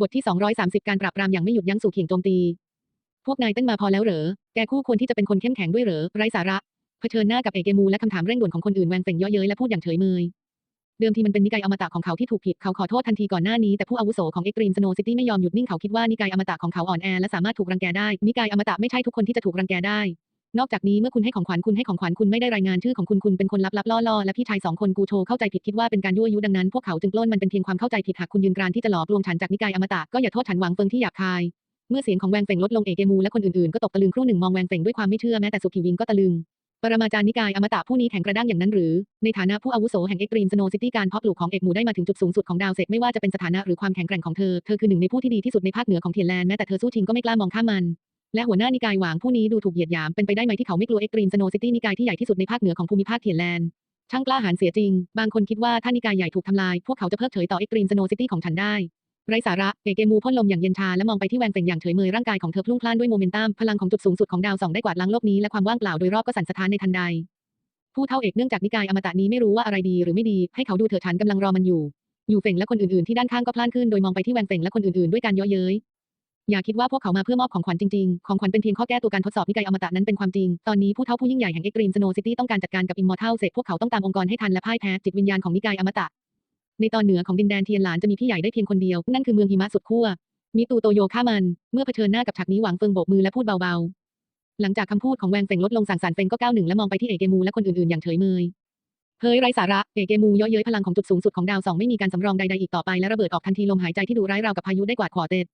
บทที่ 230 การปราบปรามอย่างไม่หยุดยั้งสู่เขียงโจมตี พวกนายเต้นมาพอแล้วเหรอ แกคู่ควรที่จะเป็นคนเข้มแข็งด้วยเหรอ ไร้สาระ เผชิญหน้ากับเอเกมูและคำถามเร่งด่วนของคนอื่นแวงเป่งยาะเย้ยและพูดอย่างเฉยเมย เดิมทีมันเป็นนิกายอมตะของเขาที่ถูกผิด เขาขอโทษทันทีก่อนหน้านี้แต่ผู้อาวุโสของเอ็กตรีมสโนซิตี้ไม่ยอมหยุดนิ่งเขาคิดว่านิกายอมตะของเขาอ่อนแอและสามารถถูกรังแกได้ นิกายอมตะไม่ใช่ทุกคนที่จะถูกรังแกได้ นอกจากนี้เมื่อคุณให้ของขวัญคุณให้ของขวัญคุณไม่ได้รายงานชื่อของคุณคุณเป็นคนลับๆล่อๆและพี่ชายสองคนกูโทเข้าใจผิดคิดว่าเป็นการยั่วยุดังนั้นพวกเขาจึงปล้นมันเป็นเพียงความเข้าใจผิดหากคุณยืนกรานที่จะหลอกลวงฉันจากนิกายอมตะก็อย่าโทษฉันหวังเฟิงที่หยาบคายเมื่อเสียงของแวงเฟ่งลดลงเอเกมูและคนอื่นๆก็ตกตะลึงครู่หนึ่งมองแวงเฟ่งด้วยความไม่เชื่อแม้แต่สุขีวิงก็ตะลึง ปรมาจารย์นิกายอมตะผู้นี้แข็งกระด้างอย่างนั้นหรือ ในฐานะผู้อาวุโสแห่งเอ็กตรีมสโนซิตี้การเพาะปลูกของเอกหมูได้มาถึงจุดสูงสุดของดาวเซกไม่ว่าจะเป็นสถานะหรือความแข็งแกร่งของเธอ เธอคือหนึ่งในผู้ที่ดีที่สุดในภาคเหนือของเทียนแลนด์แม้แต่เธอสู้ชิงก็ไม่กล้ามองข้ามมัน และหัวหน้านิกายหวางผู้นี้ดูถูกเหยียดหยามเป็นไปได้ไหมที่เขาไม่กลัวเอ็กตรีมสโนซิตี้นิกายที่ใหญ่ที่สุดในภาคเหนือของภูมิภาคเทียนแลนด์ช่างกล้าหาญเสียจริง บางคนคิดว่าถ้านิกายใหญ่ถูกทำลาย พวกเขาจะเพิกเฉยต่อเอ็กตรีมสโนซิตี้ของฉันได้ ไรสาระ เอเกมูพ่นลมอย่างเย็นชาและมองไปที่แวงเป่งอย่างเฉยเมยร่างกายของเธอพลุ่งพล่านด้วยโมเมนตัม พลังของจุดสูงสุดของดาวสองได้กวาดล้างโลกนี้และความว่างเปล่าโดยรอบก็สั่นสะท้านในทันใด ผู้เท่าเอกเนื่องจากนิกายอมตะนี้ไม่รู้ว่าอะไรดีหรือไม่ดี ให้เขาดูเถอะฉันกำลังรอมันอยู่ อยู่เฟ่งและคนอื่นๆที่ด้านข้างก็พล่านขึ้นโดยมองไปที่แวงเฟ่งและคนอื่นๆด้วยการเยาะเย้ย อย่าคิดว่าพวกเขามาเพื่อมอบของขวัญจริงๆ ของขวัญเป็นเพียงข้อแก้ตัวการทดสอบนิกายอมตะนั้นเป็นความจริง ตอนนี้ผู้เท่าผู้ยิ่งใหญ่แห่งเอ็กตรีมสโนซิตี้ต้องการจัดการกับอิมมอร์เทลเสร็จพวกเขาต้องตามองค์กรให้ทันและพ่ายแพ้จิตวิญญาณของนิกายอมตะ ในตอนเหนือของดินแดนเทียนหลานจะมีพี่ใหญ่ได้เพียงคนเดียว นั่นคือเมืองหิมะสุดขั้ว มิตูโตโยฆ่ามัน เมื่อเผชิญหน้ากับฉากนี้หวังเฟิงโบกมือและพูดเบาๆ หลังจากคำพูดของแวงเฟิงลดลงสั่งสารเฟิงก็ก้าวหนึ่งและมองไปที่เอเกมูและคนอื่นๆอย่างเฉยเมยเฮ้ยไรสาระเอเกมูเยาะเย้ยพลังของจุดสูงสุดของดาวสองไม่มีการสำรองใดๆอีกต่อไปและระเบิดออกทันทีลมหายใจที่ดุร้ายราวกับพายุได้กวาดขวาเต็ด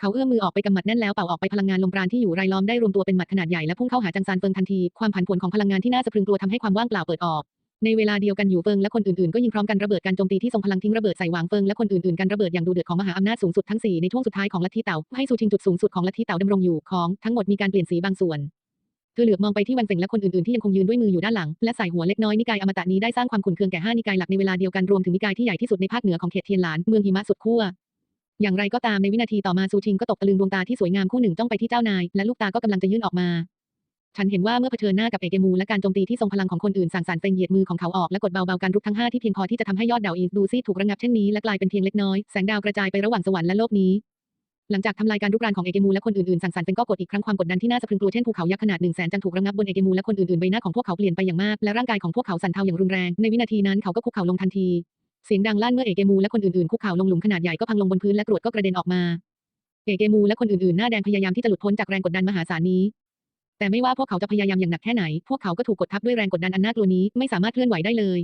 เขาเอื้อมมือออกไปกำหมัดแน่นแล้วเป่าออกไปพลังงานลมปราณที่อยู่รายล้อมได้รวมตัวเป็นหมัดขนาดใหญ่และพุ่งเข้าหาจังซานเฟิงทันที ความผันผวนของพลังงานที่น่าสะพรึงกลัวทำให้ความว่างเปล่าเปิดออกในเวลาเดียวกันอยู่เฟิงและคนอื่นๆ ก็ยิงพร้อมกันระเบิดการโจมตีที่ทรงพลังทิ้งระเบิดใส่หวางเฟิงและคนอื่นๆกันระเบิดอย่างดูเดือดของมหาอำนาจสูงสุดทั้งสี่ในช่วงสุดท้ายของลัทธิเต่าให้สูชิงจุดสูงสุดของลัทธิเต่าดำรงอยู่ของทั้งหมดมีการเปลี่ยนสีบางส่วนเธอเหลือบมองไปที่แวงเฟงและคนอื่นๆที่ยังคงยืนด้วยมืออยู่ด้านหลังและใส่หัวเล็กน้อยนิกายอมตะนี้ได้สร้างความขุ่นเคืองแก่ห้านิกายหลักในเวลาเดียวกันรวมถึงนิกายที่ใหญ่ที่สุดในภาคเหนือของเขตเทียนหลานเมืองหิมะสุดขั้ว อย่างไรก็ตามในวินาทีต่อมาซูชิงก็ตกตะลึงดวงตาที่สวยงามคู่หนึ่งจ้องไปที่เจ้านาย และลูกตาก็กำลังจะยื่นออกมา ฉันเห็นว่าเมื่อเผชิญหน้ากับเอเกมูและการโจมตีที่ทรงพลังของคนอื่นสั่งสรรเฟงเหยียดมือของเขาออกและกดเบาๆการรุกทั้งห้าที่เพียงพอที่จะทำให้ยอดดาวอีสดูซีดถูกระงับเช่นนี้และกลายเป็นเพียงเล็กน้อยแสงดาวกระจายไประหว่างสวรรค์และโลกนี้หลังจากทำลายการรุกรานของเอเกมูและคนอื่นๆสั่งสรรเป็นก็กดอีกครั้งความกดดันที่น่าสะพรึงกลัวเช่นภูเขายักษ์ขนาดหนึ่งแสนจังถูกระงับบนเอเกมูและคนอื่นๆใบหน้าของพวกเขาเปลี่ยนไปอย่างมากและร่างกายของพวกเขาสั่นเทาอย่างรุนแรงในวินาทีนั้นเขาก็คุกเข่าลงทันที เสียงดังลั่นเมื่อเอเกมูและคนอื่นๆคุกเข่าลงหลุมขนาดใหญ่ก็พังลงบนพื้นและกรวดก็กระเด็นออกมา เอเกมูและคนอื่นๆหน้าแดงพยายามที่จะหลุดพ้นจากแรงกดดันมหาศาลนี้ แต่ไม่ว่าพวกเขาจะพยายามอย่างหนักแค่ไหน พวกเขาก็ถูกกดทับด้วยแรงกดดันอันน่ากลัวนี้ไม่สามารถเคลื่อนไหวได้เลย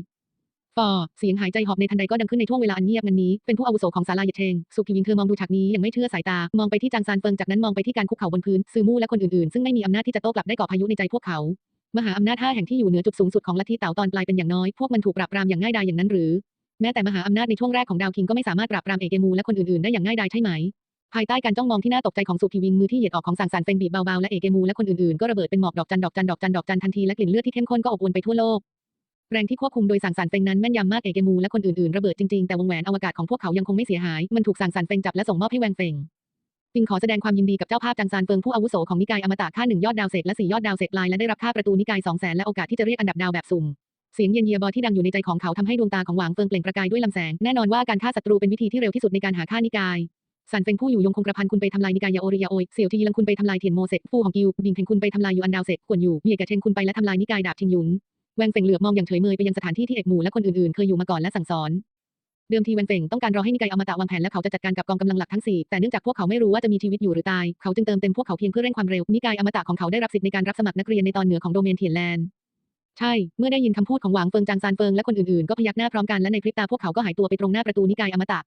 ฟอเสียงหายใจหอบในทันใดก็ดังขึ้นในช่วงเวลาอันเงียบงันนี้ เป็นผู้อาวุโสของศาลาเหยดเชงสุขีวิงเธอมองดูฉากนี้ยังไม่เชื่อสายตา มองไปที่จางซานเฟิงจากนั้นมองไปที่การคุกเข่าบนพื้นซือมู่และคนอื่นๆ ซึ่งไม่มีอำนาจที่จะโต้กลับได้ก่อพายุในใจพวกเขา มหาอำนาจห้าแห่งที่อยู่เหนือจุดสูงสุดของลัทธิเต๋าตอนปลายเป็นอย่างน้อย พวกมันถูกปราบปรามอย่างง่ายดายอย่างนั้นหรือ แม้แต่มหาอำนาจในช่วงแรกของดาวคิงก็ไม่สามารถปราบปรามเอเกมูและคนอื่นๆได้อย่างง่ายดายใช่ไหม ภายใต้การจ้องมองที่น่าตกใจของสุขีวิงมือที่เหยียดออกของสังสารเฟงบีบเบาๆและเอเกมูและคนอื่นๆก็ระเบิดเป็นหมอกดอกจันดอกจันดอกจันดอกจันทันทีและกลิ่นเลือดที่เข้มข้นก็อบอวลไปทั่วโลกแรงที่ควบคุมโดยสังสารเฟงนั้นแม่นยำมากเอเกมูและคนอื่นๆระเบิดจริงๆแต่วงแหวนอวกาศของพวกเขายังคงไม่เสียหาย มันถูกสังสารเฟงจับและส่งมอบให้แวงเฟงปิงขอแสดงความยินดีกับเจ้าภาพจังซานเฟิงผู้อาวุโสของนิกายอมตะค่าหนึ่งยอดดาวเศษและสี่ยอดดาวเศษลายและได้รับค่าประตูนิกายสองแสนและโอกาสที่จะเรียกอันดับดาวแบบสุ่ม เสียงเย็นเยียบอที่ดังอยู่ในใจของเขาทำให้ดวงตาของหวางเฟิงเปล่งประกายด้วยลำแสง แน่นอนว่าการฆ่าศัตรูเป็นวิธีที่เร็วที่สุดในการหาค่านิกายสันเฟงผู้อยู่ยงคงกระพันคุณไปทำลายนิกายยาโอริยาโอยเสี่ยวทีลังคุณไปทำลายเทียนโมเสกฟูของกิวบิงเทงคุณไปทำลายยูอันดาวเสกกวนอยู่เมียแกเชงคุณไปและทำลายนิกายดาบชิงหยุนแวงเฟงเหลือบมองอย่างเฉยเมยไปยังสถานที่ที่เอกหมู่และคนอื่นๆเคยอยู่มาก่อนและสั่งสอน เดิมทีแวงเฟงต้องการรอให้นิกายอมตะวางแผนและเขาจะจัดการกับกองกำลังหลักทั้งสี่แต่เนื่องจากพวกเขาไม่รู้ว่าจะมีชีวิตอยู่หรือตายเขาจึงเติมเต็มพวกเขาเพียงเพื่อเร่งความเร็วนิกายอมตะของเขาได้รับสิทธิ์ในการรับสมัครนักเรียนในตอนเหนือของโดเมนเทียนแลนด์ ใช่ เมื่อได้ยินคำพูดของหวางเฟิงจางซานเฟิงและคนอื่นๆ ก็พยักหน้าพร้อมกันและในพริบตาพวกเขาก็หายตัวไปตรงหน้าประตูนิกายอมตะ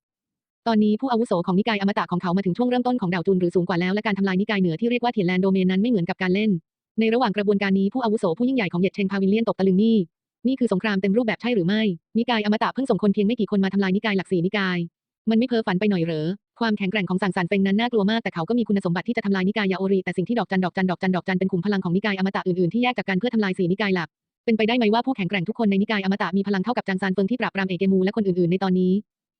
ตอนนี้ผู้อาวุโสของนิกายอมตะของเขามาถึงช่วงเริ่มต้นของดาวจุนหรือสูงกว่าแล้วและการทำลายนิกายเหนือที่เรียกว่าเทียนแลนโดเมนนั้นไม่เหมือนกับการเล่น ในระหว่างกระบวนการนี้ผู้อาวุโสผู้ยิ่งใหญ่ของเหยียดเชงพาวิลเลียนตกตะลึงนี่นี่คือสงครามเต็มรูปแบบใช่หรือไม่ นิกายอมตะเพิ่งส่งคนเพียงไม่กี่คนมาทำลายนิกายหลักสี่นิกาย มันไม่เพ้อฝันไปหน่อยเหรอ ความแข็งแกร่งของสังสารเฟงนั้นน่ากลัวมากแต่เขาก็มีคุณสมบัติที่จะทำลายนิกายยาโอริแต่สิ่งที่ดอกจันดอกจันดอกจันดอกจันเป็นขุมพลังของนิกายอมตะอื่นๆที่แยกจากกันเพื่อทำลายสี่นิกายหลัก เป็นไปได้ไหมว่าผู้แข็งแกร่งทุกคนในนิกายอมตะมีพลังเท่ากับจางซานเฟิงที่ปราบปรามเอเกมูและคนอื่นๆในตอนนี้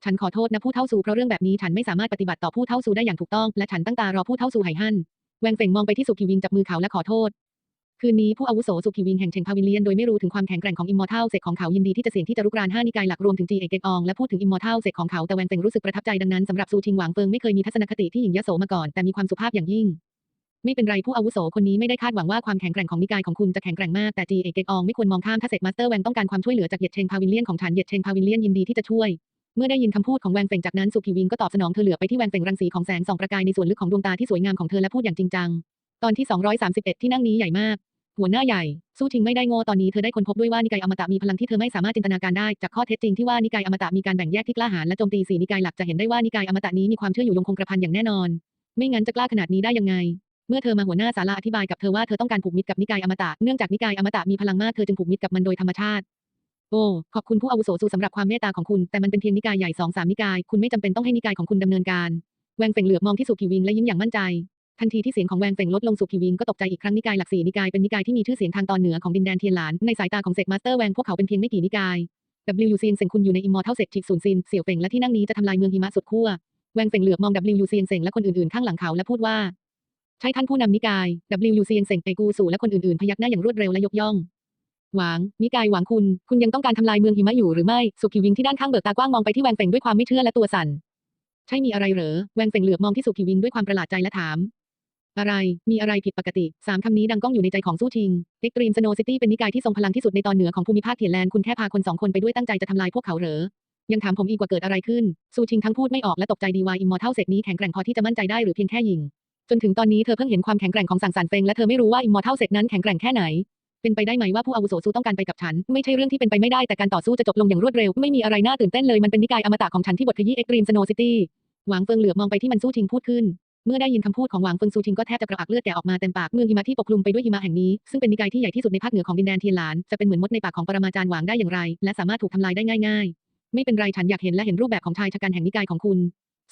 ฉันขอโทษนะผู้เท่าซูเพราะเรื่องแบบนี้ฉันไม่สามารถปฏิบัติต่อผู้เท่าซูได้อย่างถูกต้องและฉันตั้งตารอผู้เท่าซูไหฮั่นแวงเฟงมองไปที่สุขีวิงจับมือเขาและขอโทษ คืนนี้ผู้อาวุโสสุขีวิงแห่งเชงพาวิเลียนโดยไม่รู้ถึงความแข็งแกร่งของอิมมอร์ทัลเซกของเขายินดีที่จะเสี่ยงที่จะรุกรานห้านิกายหลักรวมถึงจีเอกเกกอองและพูดถึงอิมมอร์ทัลเซกของเขาแต่แวงเฟงรู้สึกประทับใจดังนั้นสำหรับซูชิงหวางเฟิงไม่เคยมีทัศนคติที่หยิ่งยโสมาก่อนแต่มีความสุภาพอย่างยิ่ง ไม่เป็นไรผู้อาวุโสคนนี้ไม่ได้คาดหวังว่าความแข็งแกร่งของนิกายของคุณจะแข็งแกร่งมากแต่จีเอกเกกอองไม่ควรมองข้ามถ้าเซกมาสเตอร์แวงต้องการความช่วยเหลือจากเหยียดเชงพาวิเลียนของฉันเหยียดเชงพาวิเลียนยินดีที่จะช่วยเมื่อได้ยินคำพูดของแวงเฟงจากนั้นสุขีวิงก็ตอบสนองเธอเหลือไปที่แวงเฟงรังสีของแสงส่องประกายในส่วนลึกของดวงตาที่สวยงามของเธอและพูดอย่างจริงจัง ตอนที่ 231 ที่นั่งนี้ใหญ่มาก หัวหน้าใหญ่ สู้ชิงไม่ได้โง่ตอนนี้เธอได้ค้นพบด้วยว่านิกายอมตะมีพลังที่เธอไม่สามารถจินตนาการได้จากข้อเท็จจริงที่ว่านิกายอมตะมีการแบ่งแยกที่กล้าหาญและโจมตีสีนิกายหลักจะเห็นได้ว่านิกายอมตะนี้มีความเชื่ออยู่ยงคงกระพันอย่างแน่นอน ไม่งั้นจะกล้าขนาดนี้ได้ยังไง เมื่อเธอมาหัวหน้าศาลาอธิบายกับเธอว่าเธอต้องการผูกมิตรกับนิกายอมตะ เนื่องจากนิกายอมตะมีพลังมากเธอจึงผูกมิตรกับมันโดยธรรมชาติ โอ้ ขอบคุณผู้อาวุโสสูสำหรับความเมตตาของคุณ แต่มันเป็นเพียงนิกายใหญ่สองสามนิกาย คุณไม่จำเป็นต้องให้นิกายของคุณดำเนินการ แวงเฟงเหลือบมองที่สุขีวิงและยิ้มอย่างมั่นใจ ทันทีที่เสียงของแวงเฟงลดลงสุขีวิงก็ตกใจอีกครั้งนิกายหลักสี่นิกายเป็นนิกายที่มีชื่อเสียงทางตอนเหนือของดินแดนเทียนหลาน ในสายตาของเซกมาสเตอร์แวงพวกเขาเป็นเพียงไม่กี่นิกาย W ซีนเซงคุณอยู่ในอิมมอร์ทัลเซกชิกศูนย์ซินเสี่ยวเฟงและที่นั่งนี้จะทำลายเมืองหิมะสุดขั้วแวงเฟงเหลือบมอง W ซีนเซงและคนอื่นๆข้างหลังเขาและพูดว่า ใช่ท่านผู้นำนิกาย W ซีนเซงไอกูสู่และคนอื่นๆ พยักหน้าอย่างรวดเร็วและยกย่อง หวาง นิกายหวางคุณ คุณยังต้องการทำลายเมืองหิมะอยู่หรือไม่ สุขีวิงที่ด้านข้างเบิกตากว้างมองไปที่แวงเฟงด้วยความไม่เชื่อและตัวสั่น ใช่มีอะไรเหรอ แวงเฟงเหลือบมองที่สุขีวิงด้วยความประหลาดใจและถาม อะไร มีอะไรผิดปกติ สามคำนี้ดังก้องอยู่ในใจของสู้ชิง Extreme Snow City เป็นนิกายที่ทรงพลังที่สุดในตอนเหนือของภูมิภาคเทียนแลนด์ คุณแค่พาคนสองคนไปด้วยตั้งใจจะทำลายพวกเขาเหรอยังถามผมอีกว่าเกิดอะไรขึ้นสู้ชิงทั้งพูดไม่ออกและตกใจดีว่าอิมมอร์ทัลเซกนี้แข็งแกร่งพอที่จะมั่นใจได้หรือเพียงแค่ยิง จนถึงตอนนี้เธอเพิ่งเห็นความแข็งแกร่งของสังสารเฟงและเธอไม่รู้ว่าอิมมอร์ทัลเซกนั้นแข็งแกร่งแค่ไหน เป็นไปได้ไหมว่าผู้อาวุโสสู้ต้องการไปกับฉัน ไม่ใช่เรื่องที่เป็นไปไม่ได้แต่การต่อสู้จะจบลงอย่างรวดเร็ว ไม่มีอะไรน่าตื่นเต้นเลยมันเป็นนิกายอมตะของฉันที่บทขยี้เอ็กตรีมสโนซิตี้หวางเฟิงเหลือบมองไปที่มันสู้ชิงพูดขึ้น เมื่อได้ยินคำพูดของหวางเฟิงซูชิงก็แทบจะกระอักเลือดแตกออกมาเต็มปากเมืองหิมะที่ปกคลุมไปด้วยหิมะแห่งนี้ซึ่งเป็นนิกายที่ใหญ่ที่สุดในภาคเหนือของดินแดนเทียนหลานจะเป็นเหมือนมดในปากของปรมาจารย์หวางได้อย่างไร และสามารถถูกทำลายได้ง่าย ๆ ไม่เป็นไรฉันอยากเห็นและเห็นรูปแบบของชายชะกันแห่งนิกายของคุณ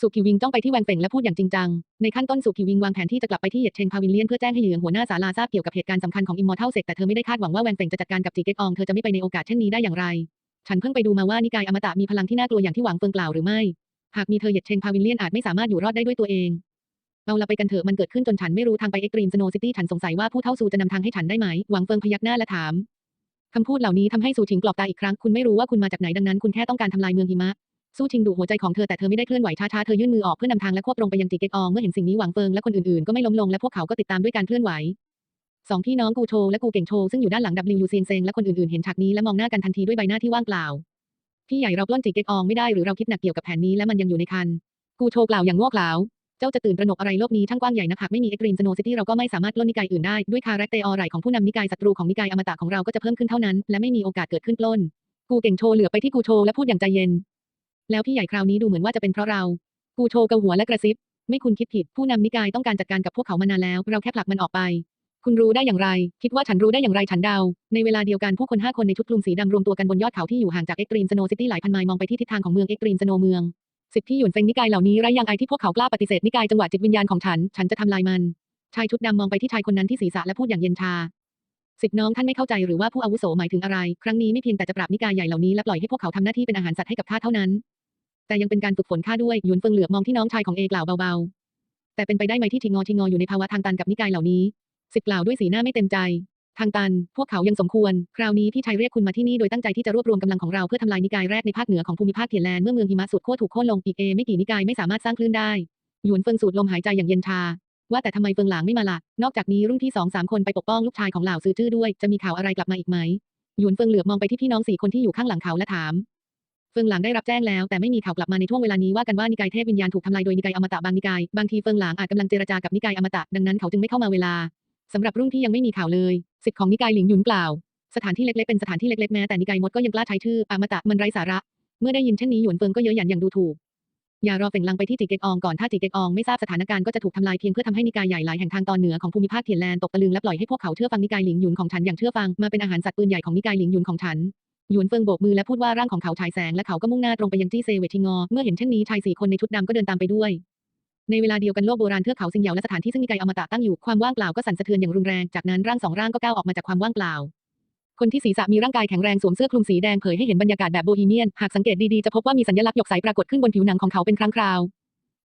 สุกิวิงจ้องไปที่แวงเฟ่งและพูดอย่างจริงจัง ในขั้นต้นสุกิวิงวางแผนที่จะกลับไปที่เหยียดเชงพาวิลเลียนเพื่อแจ้งให้เหยืองหัวหน้าศาลาทราบเกี่ยวกับเหตุการณ์สำคัญของอิมมอร์ทัลเซกแต่เธอไม่ได้คาดหวังว่าแวงเฟ่งจะจัดการกับจีเก็กอองเธอจะไม่ไปในโอกาสเช่นนี้ได้อย่างไร ฉันเพิ่งไปดูมาว่านิกายอมตะมีพลังที่น่ากลัวอย่างที่หวังเฟิงกล่าวหรือไม่ หากมีเธอเหยียดเชงพาวิลเลียนอาจไม่สามารถอยู่รอดได้ด้วยตัวเอง เอาละไปกันเถอะมันเกิดขึ้นจนฉันไม่รู้ทางไปเอ็กตรีมสโนซิตี้ฉันสงสัยว่าผู้เท่าซูจะนำทางให้ฉันได้ไหมหวังเฟิงพยักหน้าและถามคำพูดเหล่านี้ทำให้ซูชิงกรอบตาอีกครั้งคุณไม่รู้ว่าคุณมาจากไหนดังนั้นคุณแค่ต้องการทำลายเมืองหิมะ สู้ชิงดูหัวใจของเธอแต่เธอไม่ได้เคลื่อนไหวช้าๆเธอยื่นมือออกเพื่อนำทางและควบตรงไปยังจีเกกอองเมื่อเห็นสิ่งนี้หวังเฟิงและคนอื่นๆก็ไม่ล้มลงและพวกเขาก็ติดตามด้วยการเคลื่อนไหวสองพี่น้องกูโชและกูเก่งโชซึ่งอยู่ด้านหลัง W เซียนเซงและคนอื่นๆเห็นฉากนี้และมองหน้ากันทันทีด้วยใบหน้าที่ว่างเปล่าพี่ใหญ่เราปล้นจีเกกอองไม่ได้หรือเราคิดหนักเกี่ยวกับแผนนี้และมันยังอยู่ในคันกูโชกล่าวอย่างง่เขลาเจ้าจะตื่นตระหนกอะไรโลกนี้ช่างกว้างใหญ่นักหากไม่มีเอ็กตรีมสโนซิตี้เราก็ไม่สามารถปล้นนิกายอื่นได้ด้วยคาแรคเตอร์ไรของผู้นำนิกายศัตรูของนิกายอมตะของเราก็จะเพิ่มขึ้นเท่านั้น และไม่มีโอกาสเกิดขึ้นปล้น กูเก่งโชเหลือไปที่กูโชและพูดอย่างใจเย็น แล้วพี่ใหญ่คราวนี้ดูเหมือนว่าจะเป็นเพราะเรา กูโชเกาหัวและกระซิบ ไม่คุณคิดผิด ผู้นำนิกายต้องการจัดการกับพวกเขามานานแล้ว เราแค่ผลักมันออกไป คุณรู้ได้อย่างไร คิดว่าฉันรู้ได้อย่างไรฉันเดา ในเวลาเดียวกันผู้คนห้าคนในชุดคลุมสีดำรวมตัวกันบนยอดเขาที่อยู่ห่างจากเอ็กตรีมสโนซิตี้หลายพันไมล์มองไปที่ทิศทางของเมืองเอ็กตรีมสโนเมือง สิทธิหยวนเฟงนิกายเหล่านี้ไร้ยังไอที่พวกเขากล้าปฏิเสธนิกายจังหวะจิตวิญญาณของฉัน ฉันจะทำลายมัน ชายชุดดำมองไปที่ชายคนนั้นที่ศีรษะและพูดอย่างเย็นชาสิทธิน้องท่านไม่เข้าใจหรือว่าผู้อาวุโสหมายถึงอะไร ครั้งนี้ไม่เพียงแต่จะปราบนิกายใหญ่เหล่านี้และปล่อยให้พวกเขาทำหน้าที่เป็นอาหารสัตว์ให้กับข้าเท่านั้น แต่ยังเป็นการฝึกฝนข้าด้วยหยวนเฟิงเหลือบมองที่น้องชายของเอกล่าวเบาๆ แต่เป็นไปได้ไหมที่ทิงอทิงออยู่ในภาวะทางตันกับนิกายเหล่านี้ สิทธิ์กล่าวด้วยสีหน้าไม่เต็มใจ ทางตัน พวกเขายังสมควร คราวนี้พี่ชายเรียกคุณมาที่นี่โดยตั้งใจที่จะรวบรวมกำลังของเราเพื่อทำลายนิกายแรกในภาคเหนือของภูมิภาคเทียนแลนเมื่อเมืองหิมะสุดขั้วถูกโค่นลงอีกเอไม่กี่นิกายไม่สามารถสร้างคลื่นได้หยวนเฟิงสูดลมหายใจอย่างเย็นชาว่าแต่ทำไมเฟิงหลางไม่มาล่ะ นอกจากนี้รุ่นพี่สองสามคนไปปกป้องลูกชายของเหล่าซื้อจื้อด้วย จะมีข่าวอะไรกลับมาอีกไหม หยวนเฟิงเหลือบมองไปที่พี่น้องสี่คนที่อยู่ข้างหลังเขาและถาม เฟิงหลางได้รับแจ้งแล้วแต่ไม่มีข่าวกลับมาในช่วงเวลานี้ว่ากันว่านิกายเทพวิญญาณถูกทำลายโดยนิกายอมตะบางนิกายบางทีเฟิงหลางอาจกำลังเจรจากับนิกายอมตะดังนั้นเขาจึงไม่เข้ามาเวลาสำหรับรุ่นพี่ยังไม่มีข่าวเลยสิทธิ์ของนิกายหลิงหยุนกล่าว สถานที่เล็กๆเป็นสถานที่เล็กๆแม้แต่นิกายมดก็ยังกล้าใช้ชื่ออมตะมันไร้สาระ เมื่อได้ยินเช่นนี้หยวนเฟิงก็เย้ยหยันอย่างดูถูกอย่ารอเฝ่งลังไปที่จีเกกอองก่อนถ้าจีเกกอองไม่ทราบสถานการณ์ก็จะถูกทำลายเพียงเพื่อทำให้นิกายใหญ่หลายแห่งทางตอนเหนือของภูมิภาคเทียนแลนตกตะลึงและปล่อยให้พวกเขาเชื่อฟังนิกายหลิงหยุนของฉันอย่างเชื่อฟังมาเป็นอาหารสัตว์ปืนใหญ่ของนิกายหลิงหยุนของฉัน หยวนเฟิงโบกมือและพูดว่าร่างของเขาฉายแสงและเขาก็มุ่งหน้าตรงไปยังจี้เซเวทิงอ เมื่อเห็นเช่นนี้ชายสี่คนในชุดดำก็เดินตามไปด้วย ในเวลาเดียวกันโลกโบราณเทือกเขาซิงเหยาและสถานที่ซึ่งนิกายอมตะตั้งอยู่ความว่างเปล่าก็สั่นสะเทือนอย่างรุนแรงจากนั้นร่างสองร่างก็ก้าวออกมาจากความว่างเปล่า คนที่ศีรษะมีร่างกายแข็งแรงสวมเสื้อคลุมสีแดงเผยให้เห็นบรรยากาศแบบโบฮีเมียนหากสังเกตดีๆจะพบว่ามีสัญลักษณ์หยกใสปรากฏขึ้นบนผิวหนังของเขาเป็นครั้งคราว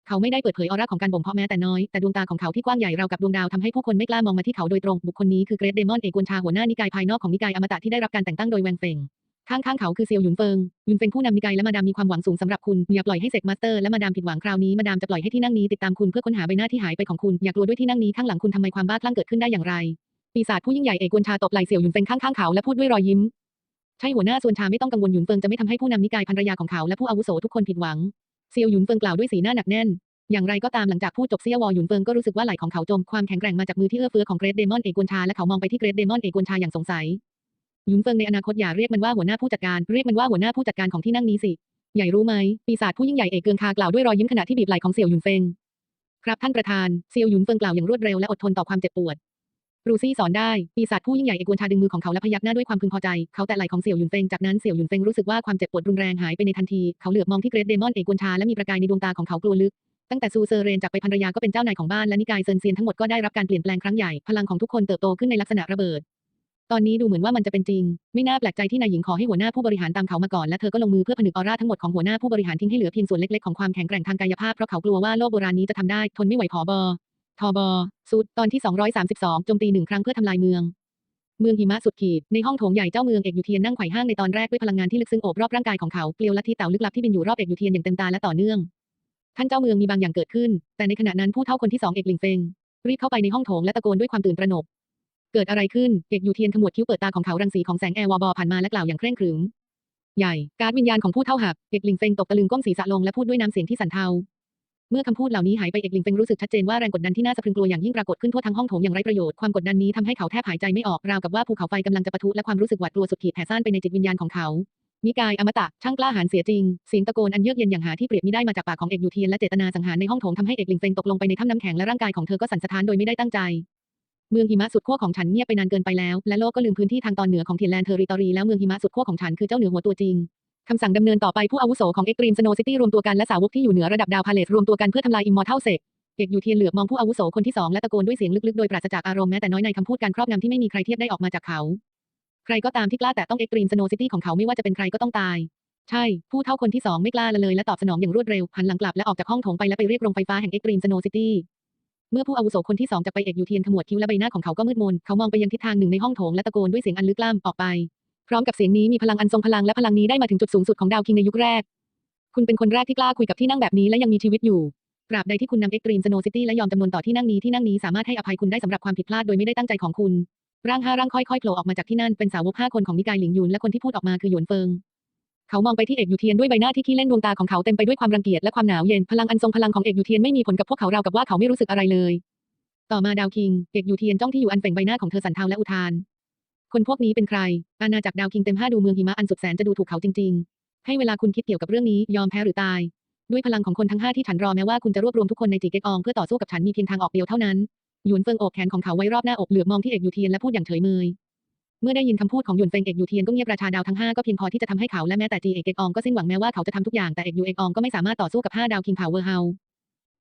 เขาไม่ได้เปิดเผยออร่าของการบ่มเพาะแม้แต่น้อย แต่ดวงตาของเขาที่กว้างใหญ่ราวกับดวงดาวทำให้ผู้คนไม่กล้ามองมาที่เขาโดยตรง บุคคลนี้คือเกรทเดมอนเอกวนชาหัวหน้านิกายภายนอกของนิกายอมตะที่ได้รับการแต่งตั้งโดยแวงเฟง ข้างๆเขาคือเซียวหยุนเฟิงหยุนเฟิงผู้นำนิกายและมาดามมีความหวังสูงสำหรับคุณอย่าปล่อยให้เซกมาสเตอร์และมาดามผิดหวังคราวนี้มาดามจะปล่อยให้ที่นั่งนี้ติดตามคุณเพื่อค้นหาใบหน้าที่หายไปของคุณอย่ากลัวด้วยที่นั่งนี้ข้างหลังคุณทำไมความบ้าคลั่งเกิดขึ้นได้อย่างไร ปีศาจผู้ยิ่งใหญ่เอกวนชาตบไหล่เสี่ยวหยุนเฟิงข้างๆเขาและพูดด้วยรอยยิ้มใช่หัวหน้าส่วนชาไม่ต้องกังวลหยุนเฟิงจะไม่ทำให้ผู้นำนิกายภรรยาของเขาและผู้อาวุโสทุกคนผิดหวังเซียวหยุนเฟิงกล่าวด้วยสีหน้าหนักแน่นอย่างไรก็ตามหลังจากพูดจบเซียววอหยุนเฟิงก็รู้สึกว่าไหล่ของเขาจมความแข็งแกร่งมาจากมือที่เอื้อเฟื้อของเกรทเดมอนเอกวนชาและเขามองไปที่เกรทเดมอนเอกวนชาอย่างสงสัย ยุนเฟิงในอนาคตอย่าเรียกมันว่าหัวหน้าผู้จัดการ เรียกมันว่าหัวหน้าผู้จัดการของที่นั่งนี้สิ ใหญ่รู้ไหม ปีศาจผู้ยิ่งใหญ่เอกเกืองคากล่าวด้วยรอยยิ้มขณะที่บีบไหล่ของเสี่ยวหยุนเฟิง ครับท่านประธานเซียวหยุนเฟิงกล่าวอย่างรวดเร็วและอดทนต่อความเจ็บปวด รูซี่สอนได้ ปีศาจผู้ยิ่งใหญ่เอกวนชาดึงมือของเขาและพยักหน้าด้วยความพึงพอใจ เขาแตะไหล่ของเสี่ยวหยุนเฟิง จากนั้นเสี่ยวหยุนเฟิงรู้สึกว่าความเจ็บปวดรุนแรงหายไปในทันที เขาเหลือบมองที่เกรทเดมอนเอกวนชาและมีประกายในดวงตาของเขากลัวลึกตั้งแต่ซูเซเรนจากไปภรรยาก็เป็นเจ้านายของบ้านและนิกายเซินเซียนทั้งหมดก็ได้รับการเปลี่ยนแปลงครั้งใหญ่ พลังของทุกคนเติบโตขึ้นในลักษณะระเบิด ตอนนี้ดูเหมือนว่ามันจะเป็นจริง ไม่น่าแปลกใจที่นายหญิงขอให้หัวหน้าผู้บริหารตามเขามาก่อน และเธอก็ลงมือเพื่อผนึกออร่าทั้งหมดของหัวหน้าผู้บริหารทิ้งให้เหลือเพียงส่วนเล็กๆของความแข็งแกร่งทางกายภาพเพราะเขากลัวว่าโลกโบราณนี้จะทำได้ทนไม่ไหวผอบอทอบอสุดตอนที่ 232 โจมตีหนึ่งครั้งเพื่อทำลายเมือง เมืองหิมะสุดขีด ในห้องโถงใหญ่เจ้าเมืองเอกยูเทียนนั่งไขว่ห้างในตอนแรกด้วยพลังงานที่ลึกซึ้งโอบรอบร่างกายของเขาเกลียวลัทธิเต่าลึกลับที่บินอยู่รอบเอกยูเทียนอย่างเต็มตาและต่อเนื่อง ท่านเจ้าเมืองมีบางอย่างเกิดขึ้น แต่ในขณะนั้นผู้เฒ่าคนที่สองเอกหลิงเฟงรีบเข้าไปในห้องโถงและตะโกนด้วยความตื่นตระหนก เกิดอะไรขึ้นเอกยูเทียนขมวดคิ้วเปิดตาของเขารังสีของแสงแอร์วอบอผ่านมาและกล่าวอย่างเคร่งครึม ใหญ่ การวิญญาณของผู้เฒ่าหักเอกลิงเฟงตกตะลึงก้มศีรษะลงและพูดด้วยน้ำเสียงที่สั่นเทา เมื่อคำพูดเหล่านี้หายไปเอกลิงเฟงรู้สึกชัดเจนว่าแรงกดดันที่น่าสะพรึงกลัวอย่างยิ่งปรากฏขึ้นทั่วทั้งห้องโถงอย่างไร้ประโยชน์ ความกดดันนี้ทำให้เขาแทบหายใจไม่ออก ราวกับว่าภูเขาไฟกำลังจะปะทุและความรู้สึกหวาดกลัวสุดขีดแผ่ซ่านไปในจิตวิญญาณของเขานิกายอมตะช่างกล้าหาญเสียจริงเสียงตะโกนอันเยือกเย็นอย่างหาที่เปรียบมิได้มาจากปากของเอกยูเทียนและเจตนาสังหารในห้องโถงทำให้เอกลิงเฟงตกลงไปในถ้ำน้ำแข็งและร่างกายของเธอก็สั่นสะท้านโดยไม่ได้ตั้งใจ เมืองหิมะสุดขั้วของฉันเงียบไปนานเกินไปแล้ว และโลกก็ลืมพื้นที่ทางตอนเหนือของเทียนแลนด์เทอริตอรีแล้วเมืองหิมะสุดขั้วของฉันคือเจ้าเหนือหัวตัวจริงคำสั่งดำเนินต่อไปผู้อาวุโสของเอ็กตรีมสโนซิตี้รวมตัวกันและสาวกที่อยู่เหนือระดับดาวพาเลตรวมตัวกันเพื่อทำลายอิมมอร์เทลเซกเอกอยู่เทียนเหลือบมองผู้อาวุโสคนที่สองและตะโกนด้วยเสียงลึกๆ โดยปราศจากอารมณ์แม้แต่น้อยในคำพูดการครอบงำที่ไม่มีใครเทียบได้ออกมาจากเขา ใครก็ตามที่กล้าแตะต้องเอ็กตรีมสโนซิตี้ของเขาไม่ว่าจะเป็นใครก็ต้องตาย ใช่ ผู้เท่าคนที่สองไม่กล้าละเลยและตอบสนองอย่างรวดเร็วหันหลังกลับและออกจากห้องโถงไปและไปเรียกโรงไฟฟ้าแห่งเอ็กตรีมสโนซิตี้ เมื่อผู้อาวุโสคนที่สองจากไปเอกยูเทียนขมวดคิ้วและใบหน้าของเขาก็มืดมน เขามองไปยังทิศทางหนึ่งในห้องโถงและตะโกนด้วยเสียงอันลึกล้ำออกไป พร้อมกับเสียงนี้มีพลังอันทรงพลังและพลังนี้ได้มาถึงจุดสูงสุดของดาวคิงในยุคแรก คุณเป็นคนแรกที่กล้าคุยกับที่นั่งแบบนี้และยังมีชีวิตอยู่ตราบใดที่คุณนำเอ็กตรีมสโนซิตี้และยอมจำนวนต่อที่นั่งนี้ที่นั่งนี้สามารถให้อภัยคุณได้สำหรับความผิดพลาดโดยไม่ได้ตั้งใจของคุณร่างห้าร่างค่อยๆโผล่ออกมาจากที่นั่นเป็นสาวกห้าคนของนิกายหลิงยุนและคนที่พูดออกมาคือหยวนเฟิง เขามองไปที่เอกยูเทียนด้วยใบหน้าที่ขี้เล่นดวงตาของเขาเต็มไปด้วยความรังเกียจและความหนาวเย็น พลังอันทรงพลังของเอกยูเทียนไม่มีผลกับพวกเขาราวกับว่าเขาไม่รู้สึกอะไรเลย ต่อมาดาวคิง เอกยูเทียนจ้องที่อยู่อันเป่งใบหน้าของเธอสันเทาและอุทาน คนพวกนี้เป็นใคร อาณาจักรดาวคิงเต็มห้าดูเมืองหิมะอันสุดแสนจะดูถูกเขาจริง ๆ ให้เวลาคุณคิดเกี่ยวกับเรื่องนี้ยอมแพ้หรือตาย ด้วยพลังของคนทั้งห้าที่ฉันรอแม้ว่าคุณจะรวบรวมทุกคนในจีเกกอองเพื่อต่อสู้กับฉันมีเพียงทางออกเดียวเท่านั้นหยวนเฟิงโอบแขนของเขาไว้รอบหน้าอกเหลือบมองที่เอกยูเทียนและพูดอย่างเฉยเมย เมื่อได้ยินคำพูดของหยวนเฟิงเอกยูเทียนก็เงียบราชาดาวทั้งห้าก็เพียงพอที่จะทำให้เขาและแม้แต่จีเอกเกกอองก็สิ้นหวังแม้ว่าเขาจะทำทุกอย่างแต่เอกยูเอกอองก็ไม่สามารถต่อสู้กับห้าดาวคิงพาวเวอร์เฮา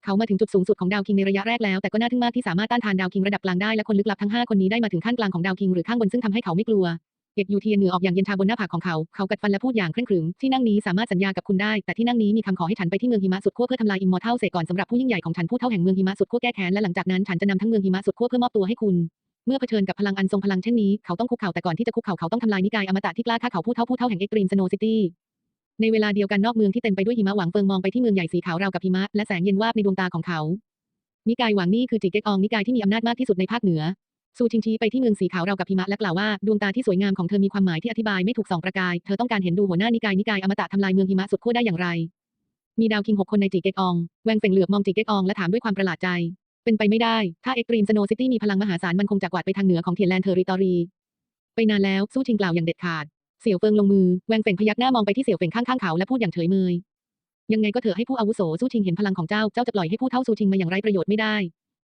เขามาถึงจุดสูงสุดของดาวคิงในระยะแรกแล้วแต่ก็น่าทึ่งมากที่สามารถต้านทานดาวคิงระดับกลางได้และคนลึกลับทั้งห้าคนนี้ได้มาถึงขั้นกลางของดาวคิงหรือข้างบนซึ่งทำให้เขาไม่กลัวเอกยูเทียนเหนือออกอย่างเย็นชาบนหน้าผากของเขา เขากัดฟันและพูดอย่างเคร่งครึม ที่นั่งนี้สามารถสัญญากับคุณได้ แต่ที่นั่งนี้มีคำขอให้ฉันไปที่เมืองหิมะสุดขั้วเพื่อทำลายอิมมอร์ทัลเสกก่อนสำหรับผู้ยิ่งใหญ่ของฉันผู้เท่าแห่งเมืองหิมะสุดขั้วแก้แค้นและหลังจากนั้นฉันจะนำทั้งเมืองหิมะสุดขั้วเพื่อมอบตัวให้คุณ เมื่อเผชิญกับพลังอันทรงพลังเช่นนี้ เขาต้องคุกเข่าแต่ก่อนที่จะคุกเข่าเขาต้องทำลายนิกายอมตะที่กล้าฆ่าเขาผู้เท่าผู้เท่าแห่งเอ็กตรีมสโนซิตี้ในเวลาเดียวกันนอกเมืองที่เต็มไปด้วยหิมะหวังเฟิงมองไปที่เมืองใหญ่สีขาวราวกับหิมะและแสงเย็นวาบในดวงตาของเขา นิกายหวังนี่คือจิเก็กอองนิกายที่มีอำนาจมากที่สุดในภาคเหนือซูชิงชี้ไปที่เมืองสีขาวราวกับหิมะและกล่าวว่าดวงตาที่สวยงามของเธอมีความหมายที่อธิบายไม่ถูกสองประกายเธอต้องการเห็นดูหัวหน้านิกายนิกายอมตะทำลายเมืองหิมะสุดขั้วได้อย่างไร มีดาวคิงหกคนในจิเก็กอองแวงเฟงเหลือบมองจิเก็กอองและถามด้วยความประหลาดใจ เป็นไปไม่ได้ ถ้าเอ็กตรีมสโนซิตี้มีพลังมหาศาลมันคงจะกวาดไปทางเหนือของเทียนแลนด์เทอริตอรี ไปนานแล้วสู้ชิงกล่าวอย่างเด็ดขาด เสี่ยวเฟิงลงมือแวงเฟงพยักหน้ามองไปที่เสี่ยวเฟิงข้างๆเขาและพูดอย่างเฉยเมย ยังไงก็เถอะให้ผู้อาวุโสสู้ชิงเห็นพลังของเจ้า เจ้าจะปล่อยให้ผู้เท่าสู้ชิงมาอย่างไร้ประโยชน์ไม่ได้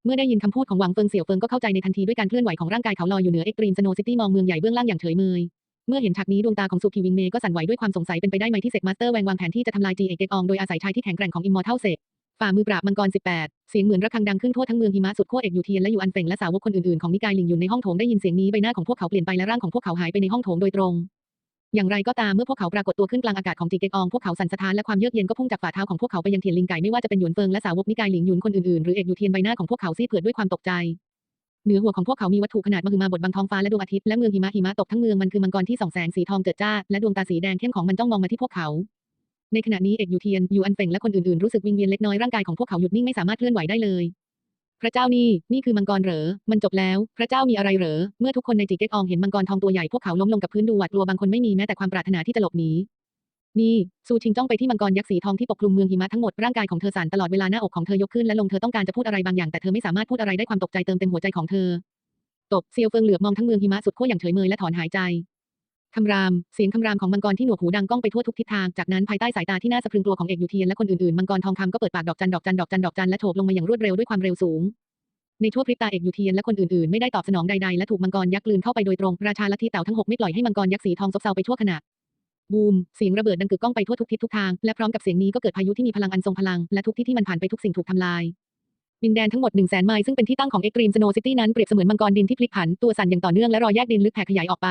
เมื่อได้ยินคำพูดของหวังเฟิงเสี่ยวเฟิงก็เข้าใจในทันทีด้วยการเคลื่อนไหวของร่างกายเขาลอยอยู่เหนือเอ็กตรีมสโนซิตี้มองเมืองใหญ่เบื้องล่างอย่างเฉยเมยเมื่อเห็นฉากนี้ดวงตาของสุพีวิงเมก็สั่นไหวด้วยความสงสัยเป็นไปได้ไหมที่เซกมาสเตอร์แวงวางแผนที่จะทำลายจีเอกเกกอองโดยอาศัยชายที่แข็งแกร่งของอิมมอร์ทัลเซก ฝ่ามือปราบมังกร 18 เสียงเหมือนระฆังดังขึ้นทั่วทั้งเมืองหิมะสุดขั้วเอกอยู่เทียนและอยู่อันเฟงและสาวกคนอื่นๆของนิกายหลิงอยู่ในห้องโถงได้ยินเสียงนี้ใบหน้าของพวกเขาเปลี่ยนไปและร่างของพวกเขาหายไปในห้องโถงโดยตรง อย่างไรก็ตามเมื่อพวกเขาปรากฏตัวขึ้นกลางอากาศของจีเกกอองพวกเขาสั่นสะท้านและความเยือกเย็นก็พุ่งจากฝ่าเท้าของพวกเขาไปยังเทียนลิงไก่ไม่ว่าจะเป็นหยวนเฟิงและสาวกนิกายหลิงหยุนคนอื่นๆหรือเอกยูเทียนใบหน้าของพวกเขาซีดเผือดด้วยความตกใจเหนือหัวของพวกเขามีวัตถุขนาดมหึมาบดบังท้องฟ้าและดวงอาทิตย์และเมืองหิมะหิมะตกทั้งเมืองมันคือมังกรที่ส่องแสงสีทองเจิดจ้าและดวงตาสีแดงเข้มของมันจ้องมองมาที่พวกเขา ในขณะนี้เอกยูเทียนยูอันเฟงและคนอื่นๆรู้สึกวิงเวียนเล็กน้อยร่างกายของพวกเขาหยุดนิ่งไม่สามารถเคลื่อนไหวได้เลย พระเจ้านี่นี่คือมังกรเหรอ มันจบแล้ว พระเจ้ามีอะไรเหรอ เมื่อทุกคนในจีเก็กอองเห็นมังกรทองตัวใหญ่พวกเขาล้มลงกับพื้นดูหวาดกลัวบางคนไม่มีแม้แต่ความปรารถนาที่จะหลบหนีนี่ซูชิงจ้องไปที่มังกรยักษ์สีทองที่ปกคลุมเมืองหิมะทั้งหมดร่างกายของเธอสั่นตลอดเวลาหน้าอกของเธอยกขึ้นและลงเธอต้องการจะพูดอะไรบางอย่างแต่เธอไม่สามารถพูดอะไรได้ความตกใจเติมเต็มหัวใจของเธอตบเซียวเฟิงเหลือบมองทั้งเมืองหิมะสุดขั้วอย่างเฉยเมยและถอนหายใจ คำราม เสียงคำรามของมังกรที่หนวกหูดังก้องไปทั่วทุกทิศทาง จากนั้นภายใต้สายตาที่น่าสะพรึงกลัวของเอกยูเทียนและคนอื่นๆ มังกรทองคำก็เปิดปากดอกจันดอกจันดอกจันดอกจันและโฉบลงมาอย่างรวดเร็วด้วยความเร็วสูง ในชั่วพริบตาเอกยูเทียนและคนอื่นๆ ไม่ได้ตอบสนองใดๆ และถูกมังกรยักษ์กลืนเข้าไปโดยตรง ราชาลัทธิเต่าทั้งหกไม่ปล่อยให้มังกรยักษ์สีทองซบเซาไปชั่วขณะบูม เสียงระเบิดดังกึกก้องไปทั่วทุกทิศทุกทาง และพร้อมกับเสียงนี้ก็เกิดพายุที่มีพลังอันทรงพลัง และทุกที่ที่มันผ่านไปทุกสิ่งถูกทำลาย ดินแดนทั้งหมด1 0 0 0 0แสนไมล์ซึ่งเป็นที่ตั้งของเอ็กตรีมสโนซิตี้นั้นเปรียบเสมือนมังกรดินที่พลิกผันตัวสั่นอย่างต่อเนื่องและรอยแยกดินลึกแผ่ขยายออกไป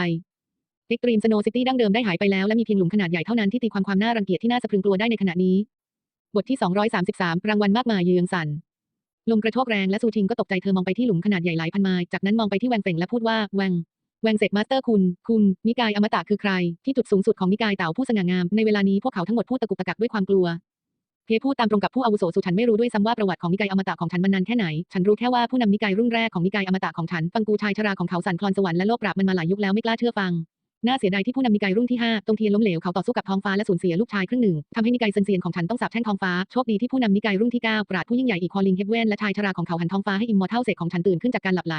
เอ็กตรีมสโนซิตี้ดั้งเดิมได้หายไปแล้วและมีเพียงหลุมขนาดใหญ่เท่านั้นที่ตีความความน่ารังเกียจที่น่าสะพรึงกลัวได้ในขณะนี้ บทที่ 233 รางวัลมากมายเยืองสันลมกระโชกแรงและซูชิงก็ตกใจเธอมองไปที่หลุมขนาดใหญ่หลายพันไมล์จากนั้นมองไปที่แวงเฟงและพูดว่าแวงแวงเซกมาสเตอร์คุณ คุณนิกายอมตะคือใคร ที่จุดสูงสุดของนิกายเต่าผู้สง่างามในเวลานี้พวกเขาทั้งหมดพูดตะกุกตะกักด้วยความกลัวเพพูดตามตรงกับผู้อาวุโสสุฉันไม่รู้ด้วยซ้ำว่าประวัติของนิกายอมตะของฉันมันนานแค่ไหน ฉันรู้แค่ว่าผู้นำนิกายรุ่นแรกของนิกายอมตะของฉัน ฟังกูชายชราของเขาสันคลอนสวรรค์และโลกปราบมันมาหลายยุคแล้วไม่กล้าเชื่อฟัง น่าเสียดายที่ผู้นำนิกายรุ่นที่5ตรงเทียนล้มเหลวเขาต่อสู้กับท้องฟ้าและสูญเสียลูกชายครึ่งหนึ่งทำให้นิกายเซนเซียนของฉันต้องสาปแช่งท้องฟ้าโชคดีที่ผู้นำนิกายรุ่นที่9ปราดผู้ยิ่งใหญ่อีกคอลิงเฮฟเวนและชายชราของเขาหันท้องฟ้าให้อิมมอร์เทลเสกของฉันตื่นขึ้นจากการหลับไหล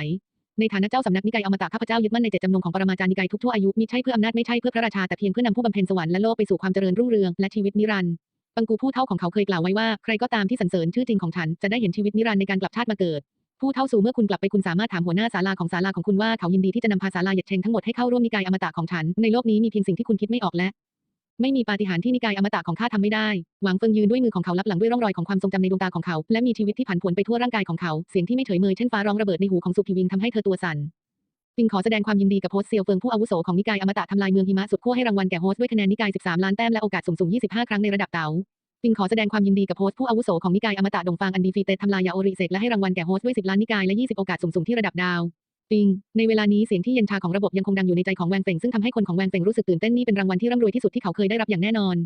ในฐานะเจ้าสำนักนิกายอมตะข้าพเจ้ายึดมั่นในเจตจำนงของปรมาจารย์นิกายทุกทั่วอายุมิใช่เพื่ออำนาจไม่ใช่เพื่อพระราชาแต่เพียงเพื่อนำผู้บำเพ็ญสวรรค์และโลกไปสู่ความเจริญรุ่งเรืองและชีวิตนิรันดร์ปังกูผู้เท่าของเขาเคยกล่าวไว้ว่าใครก็ตามที่สรรเสริญชื่อจริงของฉันจะได้เห็นชีวิตนิรันดร์ในการกลับชาติมาเกิด ผู้เท่าสู่เมื่อคุณกลับไปคุณสามารถถามหัวหน้าศาลาของศาลาของคุณว่าเขายินดีที่จะนำพาศาลาเหยียดเชงทั้งหมดให้เข้าร่วมนิกายอมตะของฉัน ในโลกนี้มีเพียงสิ่งที่คุณคิดไม่ออกและ ไม่มีปาฏิหาริย์ที่นิกายอมตะของข้าทำไม่ได้ หวังเฟิงยืนด้วยมือของเขาลับหลังด้วยร่องรอยของความทรงจำในดวงตาของเขา และมีชีวิตที่ผันผวนไปทั่วร่างกายของเขา เสียงที่ไม่เฉยเมยเช่นฟ้าร้องระเบิดในหูของสุกีวิงทำให้เธอตัวสั่นปิงขอแสดงความยินดีกับโฮสเซียวเฟิงผู้อาวุโสของนิกายอมตะทำลายเมืองหิมะสุดขั้วให้รางวัลแก่โฮสด้วยคะแนนนิกาย 13 ล้านแต้มและโอกาสสูงๆ25 ครั้งในระดับเต๋า ปิงขอแสดงความยินดีกับโฮสผู้อาวุโสของนิกายอมตะดงฟางอันดีฟีเตทำลายยาโอริเซกและให้รางวัลแก่โฮสด้วย 10 ล้านนิกายและ 20 โอกาสสูงๆที่ระดับดาวปิง ในเวลานี้เสียงที่เย็นชาของระบบยังคงดังอยู่ในใจของแวงเฟงซึ่งทำให้คนของแวงเฟงรู้สึกตื่นเต้นนี่เป็นรางวัลที่ร่ำรวยที่สุดที่เขาเคยได้รับอย่างแน่นอน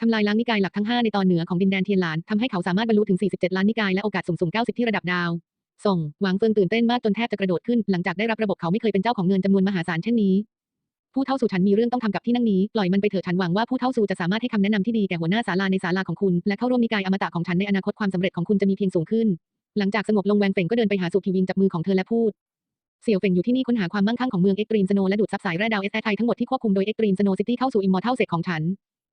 ทำลายล้างนิกายหลักทั้ง 5 ในตอนเหนือของดินแดนเทียนหลานทำให้เขาสามารถบรรลุถึง 47 ล้านนิกายและโอกาสสูงๆ90 ที่ระดับดาว ส่ง หวังเฟิงตื่นเต้นมากจนแทบจะกระโดดขึ้น หลังจากได้รับระบบเขาไม่เคยเป็นเจ้าของเงินจำนวนมหาศาลเช่นนี้ ผู้เท่าสู่ฉันมีเรื่องต้องทำกับที่นั่งนี้ ปล่อยมันไปเถอะฉันหวังว่าผู้เท่าสู่จะสามารถให้คำแนะนำที่ดีแก่หัวหน้าศาลาในศาลาของคุณ และเข้าร่วมนิกายอมตะของฉันในอนาคตความสำเร็จของคุณจะมีเพียงสูงขึ้น หลังจากสงบลงแวงเฟ่งก็เดินไปหาสุพีวิงจับมือของเธอและพูดเสี่ยวเฟ่งอยู่ที่นี่ค้นหาความมั่งคั่งของเมืองเอ็กตรีมสโนและดูดซับสายแร่ดาวเอสไททั้งหมดที่ควบคุมโดยเอ็กตรีมสโนซิตี้เข้าสู่อิมมอร์เทลเซกของฉัน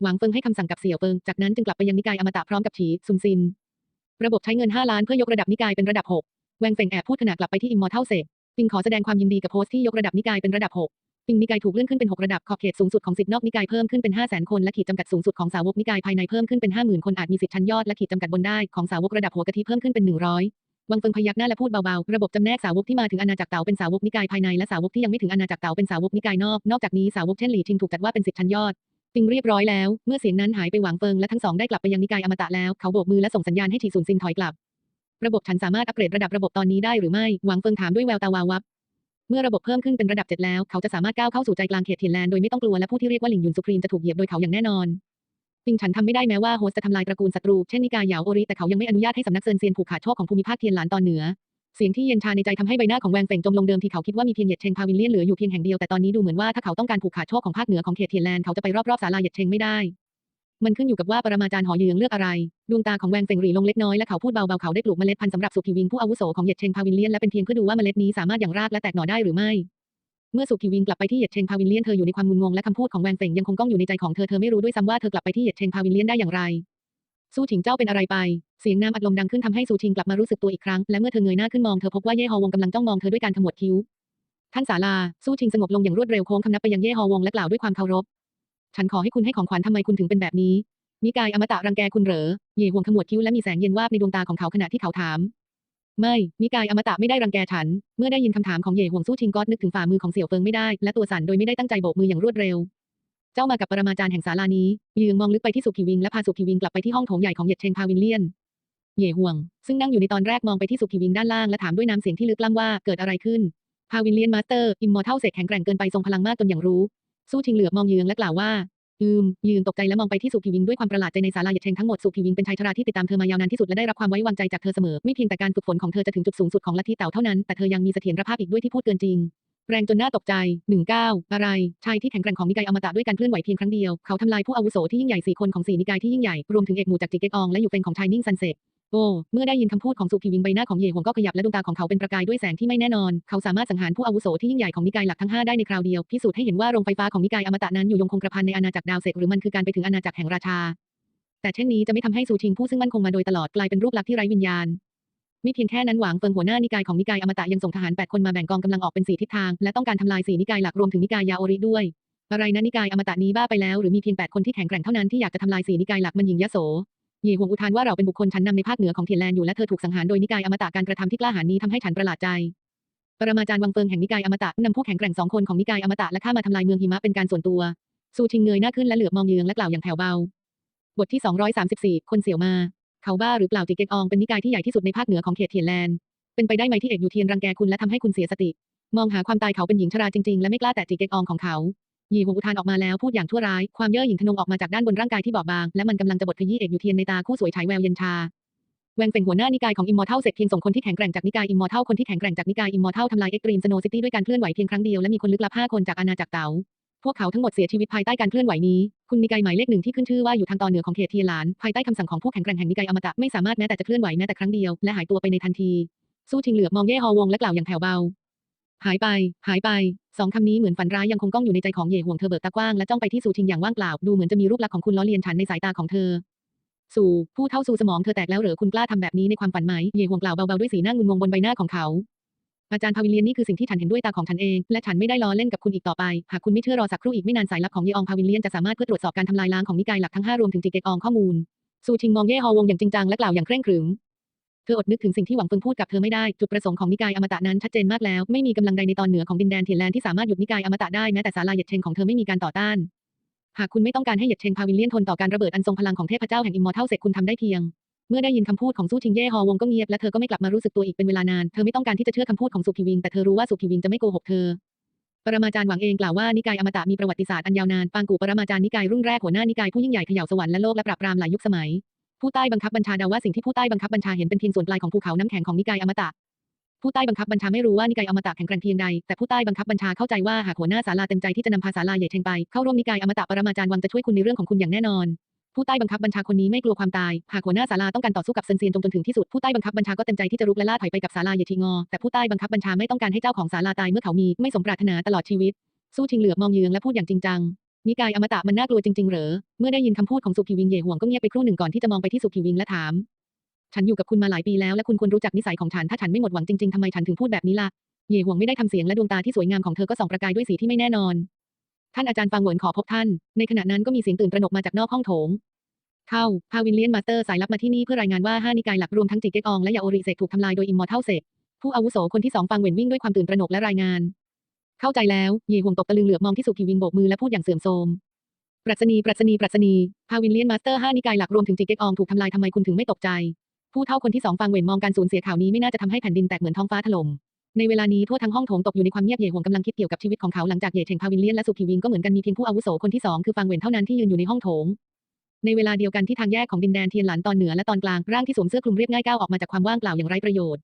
หวังเฟิงให้คำสั่งกับเสี่ยวเฟิง จากนั้นจึงกลับไปยังนิกายอมตะพร้อมกับฉีซุนซิน ระบบใช้เงิน 5 ล้านเพื่อยกระดับนิกายเป็นระดับ 6 แวงเฟงแอบพูดขณะกลับไปที่อิมมอร์ทัลเซกปิงขอแสดงความยินดีกับโพสต์ที่ยกระดับนิกายเป็นระดับ 6 ปิงนิกายถูกเลื่อนขึ้นเป็น 6 ระดับขอบเขตสูงสุดของสิทธินอกนิกายเพิ่มขึ้นเป็น 5 0 0 0 0 0 คนและขีดจำกัดสูงสุดของสาวกนิกายภายในเพิ่มขึ้นเป็น 50,000 คนอาจมีสิทธิ์ชั้นยอดและขีดจำกัดบนได้ของสาวกระดับหัวกะทิเพิ่มขึ้นเป็น 100วังเฟิงพยักหน้าและพูดเบาๆ ระบบจำแนกสาวกที่มาถึงอาณาจักรเต่าเป็นสาวกนิกายภายในและสาวกที่ยังไม่ถึงอาณาจักรเต่าเป็นสาวกนิกายนอก นอกจากนี้สาวกเช่นหลี่ชิงถูกจัดว่าเป็นสิทธิ์ชั้นยอดปิงเรียบร้อยแล้ว เมื่อเสียงนั้นหายไปหวังเฟิงและทั้งสองได้กลับไปยังนิกายอมตะแล้วเขาโบกมือและส่งสัญญาณให้ฉีซุนซินถอยกลับ ระบบฉันสามารถอัปเกรดระดับระบบตอนนี้ได้หรือไม่ หวังเฟิงถามด้วยแววตาวาวับ เมื่อระบบเพิ่มขึ้นเป็นระดับ7แล้ว เขาจะสามารถก้าวเข้าสู่ใจกลางเขตเทียนแลนด์โดยไม่ต้องกลัวและผู้ที่เรียกว่าหลิงหยุนสุพรีมจะถูกเหยียบโดยเขาอย่างแน่นอนปิงฉันทำไม่ได้แม้ว่าโฮสจะทำลายตระกูลศัตรูเช่นนิกายเหยาโอริแต่เขายังไม่อนุญาตให้สำนักเซินเซียนผูกขาดโชคของภูมิภาคเทียนหลานตอนเหนือเสียงที่เย็นชาในใจทำให้ใบหน้าของแวงเฟ่งจมลงเดิมที่เขาคิดว่ามีเพียงเหยียดเชงพาวินเลียนเหลืออยู่เพียงแห่งเดียวแต่ตอนนี้ดูเหมือนว่าถ้าเขาต้องการผูกขาดโชคของภาคเหนือของเขตเทียนแลนด์เขาจะไปรอบๆศาลาเหยียดเชงไม่ได้ มันขึ้นอยู่กับว่าปรมาจารย์หอเยืองเลือกอะไร ดวงตาของแวงเฟงหรี่ลงเล็กน้อยและเขาพูดเบาๆเขาได้ปลูกเมล็ดพันธุ์สำหรับสุขีวิงผู้อาวุโสของเหยียดเชงพาวินเลียนและเป็นเพียงเพื่อดูว่าเมล็ดนี้สามารถอย่างรากและแตกหน่อได้หรือไม่ เมื่อสุขีวิงกลับไปที่เหยียดเชงพาวินเลียนเธออยู่ในความงุนงงและคำพูดของแวงเฟงยังคงก้องอยู่ในใจของเธอเธอไม่รู้ด้วยซ้ำว่าเธอกลับไปที่เหยียดเชงพาวินเลียนได้อย่างไรสู้ถิงเจ้าเป็นอะไรไป เสียงน้ำอัดลมดังขึ้นทำให้ซูชิงกลับมารู้สึกตัวอีกครั้ง และเมื่อเธอเงยหน้าขึ้นมองเธอพบว่าเย่ฮอวงกำลังจ้องมองเธอด้วยการขมวดคิ้ว ท่านศาลา สู้ชิงสงบลงอย่างรวดเร็วโค้งคำนับไปยังเย่ฮอวงและกล่าวด้วยความเคารพ ฉันขอให้คุณให้ของขวัญทำไมคุณถึงเป็นแบบนี้นิกายอมตะรังแกคุณเหรอ เย่ห่วงขมวดคิ้วและมีแสงเย็นวาบในดวงตาของเขาขณะที่เขาถาม ไม่นิกายอมตะไม่ได้รังแกฉัน เมื่อได้ยินคำถามของเย่ห่วงสู้ชิงก็นึกถึงฝ่ามือของเสี่ยวเฟิงไม่ได้ และตัวสั่นโดยไม่ได้ตั้งใจโบกมืออย่างรวดเร็ว เจ้ามากับปรมาจารย์แห่งศาลานี้ ยืงมองลึกไปที่สุขีวิงและพาสุขีวิงกลับไปที่ห้องโถงใหญ่ของเหยียดเชงพาวินเลียนเหย่ห่วง ซึ่งนั่งอยู่ในตอนแรกมองไปที่สุขีวิงด้านล่างและถามด้วยน้ำเสียงที่ลึกล้ำว่าเกิดอะไรขึ้นพาวินเลียนมาสเตอร์อิมมอร์ทัลเสกแข็งแกร่งเกินไปทรงพลังมากจนอย่างรู้ สู้ชิงเหลือบมองยืงและกล่าวว่าอืม ยืนตกใจและมองไปที่สุพีวิงด้วยความประหลาดใจในศาลาเหยียดเชงทั้งหมดสุพีวิงเป็นชายชราที่ติดตามเธอมายาวนานที่สุดและได้รับความไว้วางใจจากเธอเสมอไม่เพียงแต่การฝึกฝนของเธอจะถึงจุดสูงสุดของลัทธิเต่าเท่านั้นแต่เธอยังมีเสถียรภาพอีกด้วยที่พูดเกินจริง แรงจนน่าตกใจ 19 อะไร ชายที่แข็งแกร่งของนิกายอมตะด้วยการเคลื่อนไหวเพียงครั้งเดียว เขาทำลายผู้อาวุโสที่ยิ่งใหญ่สี่คนของสี่นิกายที่ยิ่งใหญ่รวมถึงเอกหมู่จากจิกเกกอองและอยู่เป็นของชายนิ่งซันเซ โอ้ เมื่อได้ยินคำพูดของสุพีวิงใบหน้าของเย่หวงก็ขยับและดวงตาของเขาเป็นประกายด้วยแสงที่ไม่แน่นอน เขาสามารถสังหารผู้อาวุโสที่ยิ่งใหญ่ของนิกายหลักทั้ง 5 ได้ในคราวเดียว พิสูจน์ให้เห็นว่าโรงไฟฟ้าของนิกายอมตะนั้นอยู่ยงคงกระพันในอาณาจักรดาวเสกหรือมันคือการไปถึงอาณาจักรแห่งราชา แต่เช่นนี้จะไม่ทำให้ซูชิงผู้ซึ่งมั่นคงมาโดยตลอดกลายเป็นรูปลักษณ์ที่ไร้วิญญาณม่เพียงแค่นั้นหวางเฟิงหัวหน้านิกายของนิกายอมตะยังส่งทหาร 8 คนมาแบ่งกองกำลังออกเป็น 4 ทิศทาง และต้องการทำลาย 4 นิกายหลักรวมถึงนิกายยาโอริด้วย อะไรนะนิกายอมตะนี้บ้าไปแล้วหรือมีเพียง 8 คนที่แข็งแกร่งเท่านั้นที่อยากจะทำลาย 4 นิกายหลักมันหญิงยโส เย่หวงอุทานว่าเราเป็นบุคคลชั้นนำในภาคเหนือของเทียนแลนอยู่และเธอถูกสังหารโดยนิกายอมตะการกระทำที่กล้าหาญนี้ทำให้ฉันประหลาดใจ ปรมาจารย์วังเฟิงแห่งนิกายอมตะนำผู้แข็งแกร่งสองคนของนิกายอมตะและข้ามาทำลายเมืองหิมะเป็นการส่วนตัว ซูชิงเงยหน้าขึ้นและเหลือบมองเยืองและกล่าวอย่างแผ่วเบา บทที่ 234 คนเสี่ยวมา เขาบ้าหรือเปล่าจิเกกอองเป็นนิกายที่ใหญ่ที่สุดในภาคเหนือของเขตเทียนแลนเป็นไปได้ไหมที่เอกอยู่เทียนรังแกคุณและทำให้คุณเสียสติ มองหาความตายเขาเป็นหญิงชราจริงๆ และไม่กล้าแตะจิเกกอองของเขา หยีหวงอุทานออกมาแล้วพูดอย่างชั่วร้าย ความเย่อหยิ่งทะนงออกมาจากด้านบนร่างกายที่บอบบาง และมันกำลังจะบดขยี้เอกยูเทียนในตาคู่สวยฉายแววเย็นชาแวงเป็นหัวหน้านิกายของอิมมอร์เทลเสร็จเพียงส่งคนที่แข็งแกร่งจากนิกายอิมมอร์เทลคนที่แข็งแกร่งจากนิกายอิมมอร์เทลทำลายเอ็กตรีมสโนซิตี้ด้วยการเคลื่อนไหวเพียงครั้งเดียวและมีคนลึกลับห้าคนจากอาณาจักรเต๋าพวกเขาทั้งหมดเสียชีวิตภายใต้การเคลื่อนไหวนี้ คุณนิกายหมายเลขหนึ่งที่ขึ้นชื่อว่าอยู่ทางตอนเหนือของเขตเทียหลาน ภายใต้คำสั่งของผู้แข็งแกร่งแห่งนิกายอมตะไม่สามารถแม้แต่จะเคลื่อนไหวแม้แต่ครั้งเดียวและหายตัวไปในทันที สู้ชิงเหลือบมองเย่ฮอวงและกล่าวอย่างแผ่วเบา หายไป หายไป สองคำนี้เหมือนฝันร้ายยังคงก้องอยู่ในใจของเย่ห่วงเธอเบิกตากว้างและจ้องไปที่ซูชิงอย่างว่างเปล่าดูเหมือนจะมีรูปลักษณ์ของคุณล้อเลียนฉันในสายตาของเธอ สู่ผู้เท่าสู่สมองเธอแตกแล้วเหรอคุณกล้าทำแบบนี้ในความฝันไหมเย่ห่วงกล่าวเบาๆด้วยสีหน้างุนงงบนใบหน้าของเขาอาจารย์พาวิเลียนนี่คือสิ่งที่ฉันเห็นด้วยตาของฉันเอง และฉันไม่ได้ล้อเล่นกับคุณอีกต่อไป หากคุณไม่เชื่อรอสักครู่อีกไม่นานสายลับของเยอองพาวิเลียนจะสามารถเพื่อตรวจสอบการทำลายล้างของนิกายหลักทั้งห้ารวมถึงจิกเกกอองข้อมูลซูชิงมองเย่ฮอวงอย่างจริงจังและกล่าวอย่างเคร่งขรึม ธออดนึกถึงสิ่งที่หวังเฟิงพูดกับเธอไม่ได้ จุดประสงค์ของนิกายอมตะนั้นชัดเจนมากแล้ว ไม่มีกำลังใดในตอนเหนือของดินแดนเทียนแลนที่สามารถหยุดนิกายอมตะได้แม้แต่ศาลาเหยียดเชงของเธอไม่มีการต่อต้าน หากคุณไม่ต้องการให้เหยียดเชงพาวิเลียนทนต่อการระเบิดอันทรงพลังของเทพเจ้าแห่งอิมมอร์เทลเสกคุณทำได้เพียง เมื่อได้ยินคำพูดของสู้ชิงเย่ฮอวงก็เงียบและเธอก็ไม่กลับมารู้สึกตัวอีกเป็นเวลานาน เธอไม่ต้องการที่จะเชื่อคำพูดของสุพีวิงแต่เธอรู้ว่าสุพีวิงจะไม่โกหกเธอปรมาจารย์หวังเองกล่าวว่านิกายอมตะมีประวัติศาสตร์อันยาวนานปางกูปรมาจารย์นิกายรุ่นแรกหัวหน้านิกายผู้ยิ่งใหญ่เขย่าสวรรค์และโลกและปราบปรามหลายยุคสมัย ผู้ใต้บังคับบัญชาเดาว่าสิ่งที่ผู้ใต้บังคับบัญชาเห็นเป็นเพียงส่วนปลายของภูเขาน้ำแข็งของนิกายอมตะผู้ใต้บังคับบัญชาไม่รู้ว่านิกายอมตะแข็งแกร่งเพียงใด แต่ผู้ใต้บังคับบัญชาเข้าใจว่าหากหัวหน้าศาลาเต็มใจที่จะนำพาศาลาใหญ่เชงไป เข้าร่วมนิกายอมตะปรมาจารย์วังจะช่วยคุณในเรื่องของคุณอย่างแน่นอน ผู้ใต้บังคับบัญชาคนนี้ไม่กลัวความตาย หากหัวหน้าศาลาต้องการต่อสู้กับเซนเซียนจงจนถึงที่สุด ผู้ใต้บังคับบัญชาก็เต็มใจที่จะรุกและล่าถอยไปกับศาลาเยทีงอ แต่ผู้ใต้บังคับบัญชาไม่ต้องการให้เจ้าของศาลาตายเมื่อเขามีไม่สมปรารถนาตลอดชีวิต สู้ชิงเหลือบมองเยืองและพูดอย่างจริงจัง นิกายอมตะมันน่ากลัวจริงๆ เหรอ เมื่อได้ยินคำพูดของสุพีวิงเย่ห่วงก็เงียบไปครู่หนึ่งก่อนที่จะมองไปที่สุพีวิงและถาม ฉันอยู่กับคุณมาหลายปีแล้วและคุณควรรู้จักนิสัยของฉันถ้าฉันไม่หมดหวังจริงๆทำไมฉันถึงพูดแบบนี้ล่ะ เย่ห่วงไม่ได้ทำเสียงและดวงตาที่สวยงามของเธอก็ส่องประกายด้วยสีที่ไม่แน่นอน ท่านอาจารย์ฟังเหวินขอพบท่าน ในขณะนั้นก็มีเสียงตื่นตระหนกมาจากนอกห้องโถง เข้า พาวินเลียนมาสเตอร์สายลับมาที่นี่เพื่อรายงานว่าห้านิกายหลักรวมทั้งจิกเกกอองและยาโอริเซกถูกทำลายโดยอิมมอร์ทัลเซกผู้อาวุโสคนที่สองฟังเหวินวิ่งด้วยความตื่นตระหนกและรายงาน เข้าใจแล้วเย่ห่วงตกตะลึงเหลือบมองที่สุพีวิงโบกมือและพูดอย่างเสื่อมโทรมปรัชนีปรัชนีปรัชนีพาวินเลียนมาสเตอร์ห้านิกายหลักรวมถึงจิเกกอองถูกทำลายทำไมคุณถึงไม่ตกใจ ผู้เท่าคนที่สองฟังเวนมองการสูญเสียข่าวนี้ไม่น่าจะทำให้แผ่นดินแตกเหมือนท้องฟ้าถล่มในเวลานี้ทั่วทั้งห้องโถงตกอยู่ในความเงียบเย่ห่วงกำลังคิดเกี่ยวกับชีวิตของเขาหลังจากเย่เชงพาวินเลียนและสุพีวิงก็เหมือนกันมีเพียงผู้อาวุโสคนที่สองคือฟังเวนเท่านั้นที่ยืนอยู่ในห้องโถงในเวลาเดียวกันที่ทางแยกของดินแดนเทียนหลานตอนเหนือและตอนกลางร่างที่สวมเสื้อคลุมเรียบง่ายก้าวออกมาจากความว่างเปล่าอย่างไร้ประโยชน์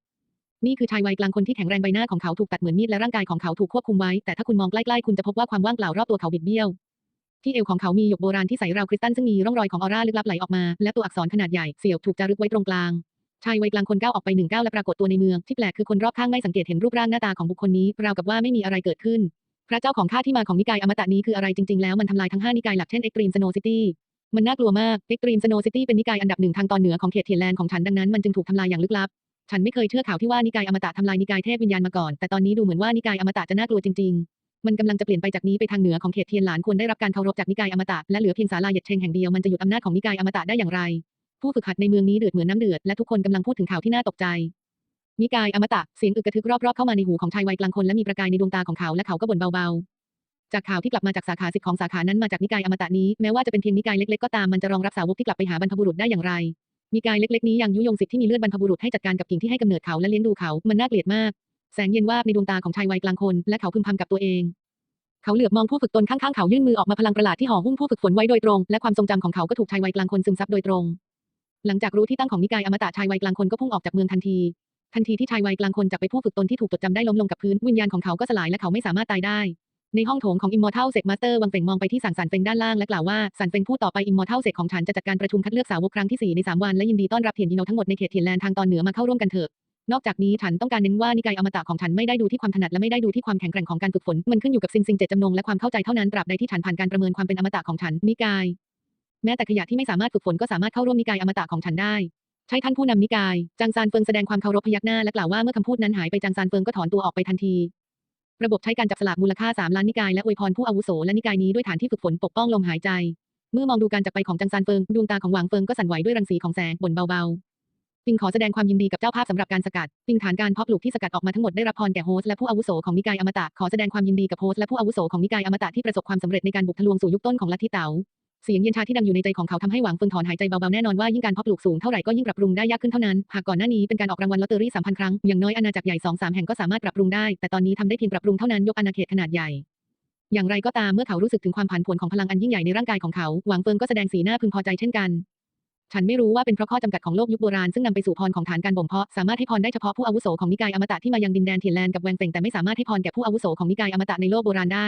นี่คือชายวัยกลางคนที่แข็งแรงใบหน้าของเขาถูกตัดเหมือนมีดและร่างกายของเขาถูกควบคุมไว้ แต่ถ้าคุณมองใกล้ๆคุณจะพบว่าความว่างเปล่ารอบตัวเขาบิดเบี้ยว ที่เอวของเขามีหยกโบราณที่ใสราวคริสตัลซึ่งมีร่องรอยของออร่าลึกลับไหลออกมา และตัวอักษรขนาดใหญ่เสี่ยวถูกจารึกไว้ตรงกลางชายวัยกลางคนก้าวออกไปหนึ่งก้าวและปรากฏตัวในเมือง ที่แปลกคือคนรอบข้างไม่สังเกตเห็นรูปร่างหน้าตาของบุคคลนี้ราวกับว่าไม่มีอะไรเกิดขึ้น พระเจ้าของข้าที่มาของนิกายอมตะนี้คืออะไรจริงๆแล้วมันทำลายทั้งห้านิกายหลักเช่นเอ็กตรีมสโนซิตี้มันน่ากลัวมากเอ็กตรีมสโนซิตี้เป็นนิกายอันดับหนึ่งทางตอนเหนือของเขตเทียนแลนด์ของฉันดังนั้นมันจึงถูกทำลายอย่างลึกลับ ฉันไม่เคยเชื่อข่าวที่ว่านิกายอมตะทำลายนิกายเทพวิญญาณมาก่อน แต่ตอนนี้ดูเหมือนว่านิกายอมตะจะน่ากลัวจริง ๆ มันกำลังจะเปลี่ยนไปจากนี้ไปทางเหนือของเขตเทียนหลานควรได้รับการเคารพจากนิกายอมตะและเหลือเพียงศาลาเหยียดเชงแห่งเดียวมันจะหยุดอำนาจของนิกายอมตะได้อย่างไร ผู้ฝึกหัดในเมืองนี้เดือดเหมือนน้ำเดือดและทุกคนกำลังพูดถึงข่าวที่น่าตกใจนิกายอมตะเสียงอึกกระทึกรอบๆเข้ามาในหูของชายวัยกลางคนและมีประกายในดวงตาของเขาและเขาก็บ่นเบาๆ จากข่าวที่กลับมาจากสาขาสิทธิ์ของสาขานั้นมาจากนิกายอมตะนี้แม้ว่าจะเป็นเพียงนิกายเล็กๆก็ตามมันจะรองรับสาวกที่กลับไปหาบรรพบุรุษได้อย่างไร นิกายเล็กๆนี้ยังยุยงสิทธิ์ที่มีเลือดบรรพบุรุษให้จัดการกับกิ่งที่ให้กำเนิดเขาและเลี้ยงดูเขา มันน่าเกลียดมาก แสงเย็นวาบในดวงตาของชายวัยกลางคน และเขาพึมพำกับตัวเอง เขาเหลือบมองผู้ฝึกตนข้างๆเขายื่นมือออกมาพลังประหลาดที่ห่อหุ้มผู้ฝึกฝนไว้โดยตรง และความทรงจำของเขาก็ถูกชายวัยกลางคนซึมซับโดยตรง หลังจากรู้ที่ตั้งของนิกายอมตะชายวัยกลางคนก็พุ่งออกจากเมืองทันทีทันทีที่ชายวัยกลางคนจากไปผู้ฝึกตนที่ถูกจดจำได้ล้มลงกับพื้นวิญญาณของเขาก็สลายและเขาไม่สามารถตายได้ ในห้องโถงของ Immortal Sec Master วังเฟงมองไปที่สังสรรค์เฟงด้านล่างและกล่าวว่าสันเฟงพูดต่อไป Immortal Sec ของฉันจะจัดการประชุมคัดเลือกสาวกครั้งที่ 4 ใน 3 วันและยินดีต้อนรับเทียนยิโนทั้งหมดในเขตเทียนแลนด์ทางตอนเหนือมาเข้าร่วมกันเถอะนอกจากนี้ฉันต้องการเน้นว่านิกายอมตะของฉันไม่ได้ดูที่ความถนัดและไม่ได้ดูที่ความแข็งแกร่งของการฝึกฝน มันขึ้นอยู่กับสิ่งสิ่งเจตจำนงและความเข้าใจเท่านั้นตราบใดที่ฉันผ่านการประเมินความเป็นอมตะของฉันนิกาย แม้แต่ขยะที่ไม่สามารถฝึกฝนก็สามารถเข้าร่วมนิกายอมตะของฉันได้ ใช่ท่านผู้นำนิกาย จางซานเฟิงแสดงความเคารพพยักหน้าและกล่าวว่าเมื่อคำพูดนั้นหายไปจางซานเฟิงก็ถอนตัวออกไปทันที ระบบใช้การจับสลากมูลค่า 3 ล้านนิกายและอวยพรผู้อาวุโสและนิกายนี้ด้วยฐานที่ฝึกฝนปกป้องลมหายใจ เมื่อมองดูการจักไปของจังซานเฟิงดวงตาของหวางเฟิงก็สั่นไหวด้วยรังสีของแสงบ่นเบาๆปิงขอแสดงความยินดีกับเจ้าภาพสำหรับการสกัดปิงฐานการเพาะปลูกที่สกัดออกมาทั้งหมดได้รับพรแก่โฮสและผู้อาวุโสของนิกายอมตะขอแสดงความยินดีกับโฮสและผู้อาวุโสของนิกายอมตะที่ประสบความสำเร็จในการบุกทะลวงสู่ยุคต้นของลัทธิเต๋า เสียงเย็นชาที่ดังอยู่ในใจของเขาทำให้หวังเฟิงถอนหายใจเบาๆแน่นอนว่ายิ่งการเพาะปลูกสูงเท่าไหร่ก็ยิ่งปรับปรุงได้ยากขึ้นเท่านั้นหากก่อนหน้านี้เป็นการออกรางวัลลอตเตอรี่สามพันครั้งอย่างน้อยอาณาจักรใหญ่สองสามแห่งก็สามารถปรับปรุงได้แต่ตอนนี้ทำได้เพียงปรับปรุงเท่านั้นยกอาณาเขตขนาดใหญ่อย่างไรก็ตามเมื่อเขารู้สึกถึงความผันผวนของพลังอันยิ่งใหญ่ในร่างกายของเขา หวังเฟิงก็แสดงสีหน้าพึงพอใจเช่นกัน ฉันไม่รู้ว่าเป็นเพราะข้อจำกัดของโลกยุคโบราณซึ่งนำไปสู่พรของฐานการบ่มเพาะ สามารถให้พรได้เฉพาะผู้อาวุโสของนิกายอมตะที่มายังดินแดนเทียนแลนกับแวงเฟงแต่ไม่สามารถให้พรแก่ผู้อาวุโสของนิกายอมตะในโลกโบราณได้